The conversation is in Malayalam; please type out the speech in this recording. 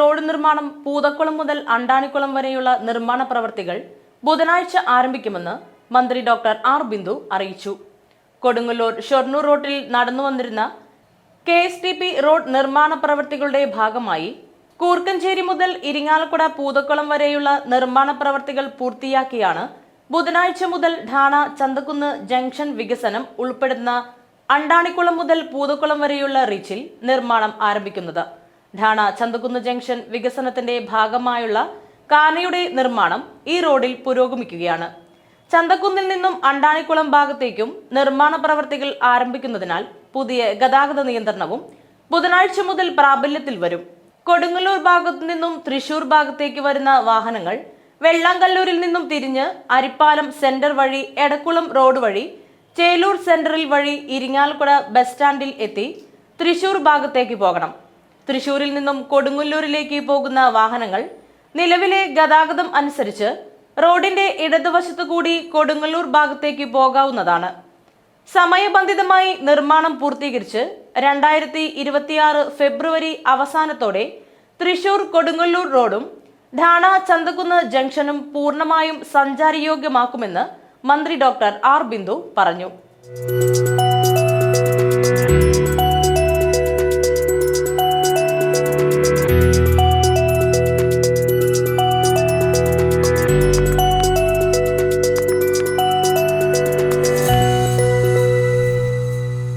റോഡ് നിർമ്മാണം പൂതക്കുളം മുതൽ അണ്ടാണിക്കുളം വരെയുള്ള നിർമ്മാണ പ്രവർത്തികൾ ബുധനാഴ്ച ആരംഭിക്കുമെന്ന് മന്ത്രി ഡോക്ടർ ആർ ബിന്ദു അറിയിച്ചു. കൊടുങ്ങല്ലൂർ ഷൊർണൂർ റോഡിൽ നടന്നു വന്നിരുന്ന K S T P road നിർമ്മാണ പ്രവർത്തികളുടെ ഭാഗമായി കൂർക്കഞ്ചേരി മുതൽ ഇരിങ്ങാലക്കുട പൂതക്കുളം വരെയുള്ള നിർമ്മാണ പ്രവർത്തികൾ പൂർത്തിയാക്കിയാണ് ബുധനാഴ്ച മുതൽ ഠാണ ചന്തക്കുന്ന് ജംഗ്ഷൻ വികസനം ഉൾപ്പെടുന്ന അണ്ടാണിക്കുളം മുതൽ പൂതക്കുളം വരെയുള്ള റീച്ചിൽ നിർമ്മാണം ആരംഭിക്കുന്നത്. ഠാണ ചന്തകുന്ന് ജംഗ്ഷൻ വികസനത്തിന്റെ ഭാഗമായുള്ള കാനയുടെ നിർമ്മാണം ഈ റോഡിൽ പുരോഗമിക്കുകയാണ്. ചന്തക്കുന്നിൽ നിന്നും അണ്ടാണിക്കുളം ഭാഗത്തേക്കും നിർമ്മാണ പ്രവർത്തികൾ ആരംഭിക്കുന്നതിനാൽ പുതിയ ഗതാഗത നിയന്ത്രണവും ബുധനാഴ്ച മുതൽ പ്രാബല്യത്തിൽ വരും. കൊടുങ്ങല്ലൂർ ഭാഗത്തു നിന്നും തൃശൂർ ഭാഗത്തേക്ക് വരുന്ന വാഹനങ്ങൾ വെള്ളാങ്കല്ലൂരിൽ നിന്നും തിരിഞ്ഞ് അരിപ്പാലം സെന്റർ വഴി എടക്കുളം റോഡ് വഴി ചേലൂർ സെന്ററിൽ വഴി ഇരിങ്ങാലക്കുട ബസ് സ്റ്റാൻഡിൽ എത്തി തൃശൂർ ഭാഗത്തേക്ക് പോകണം. തൃശൂരിൽ നിന്നും കൊടുങ്ങല്ലൂരിലേക്ക് പോകുന്ന വാഹനങ്ങൾ നിലവിലെ ഗതാഗതം അനുസരിച്ച് റോഡിന്റെ ഇടതുവശത്തു കൂടി കൊടുങ്ങല്ലൂർ ഭാഗത്തേക്ക് പോകാവുന്നതാണ്. സമയബന്ധിതമായി നിർമ്മാണം പൂർത്തീകരിച്ച് രണ്ടായിരത്തി ഇരുപത്തിയാറ് ഫെബ്രുവരി അവസാനത്തോടെ തൃശൂർ കൊടുങ്ങല്ലൂർ റോഡും ഠാണ ചന്തക്കുന്ന് ജംഗ്ഷനും പൂർണമായും സഞ്ചാരയോഗ്യമാക്കുമെന്ന് മന്ത്രി ഡോക്ടർ ആർ ബിന്ദു പറഞ്ഞു.